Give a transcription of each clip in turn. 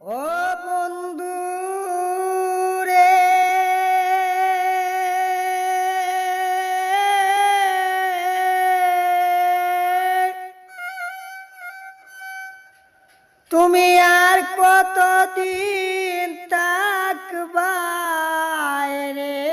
ও বন্ধু রে। তুমি আর কতদিন থাকবা রে?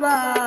Bye.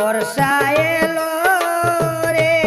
বর্ষা এলো রে।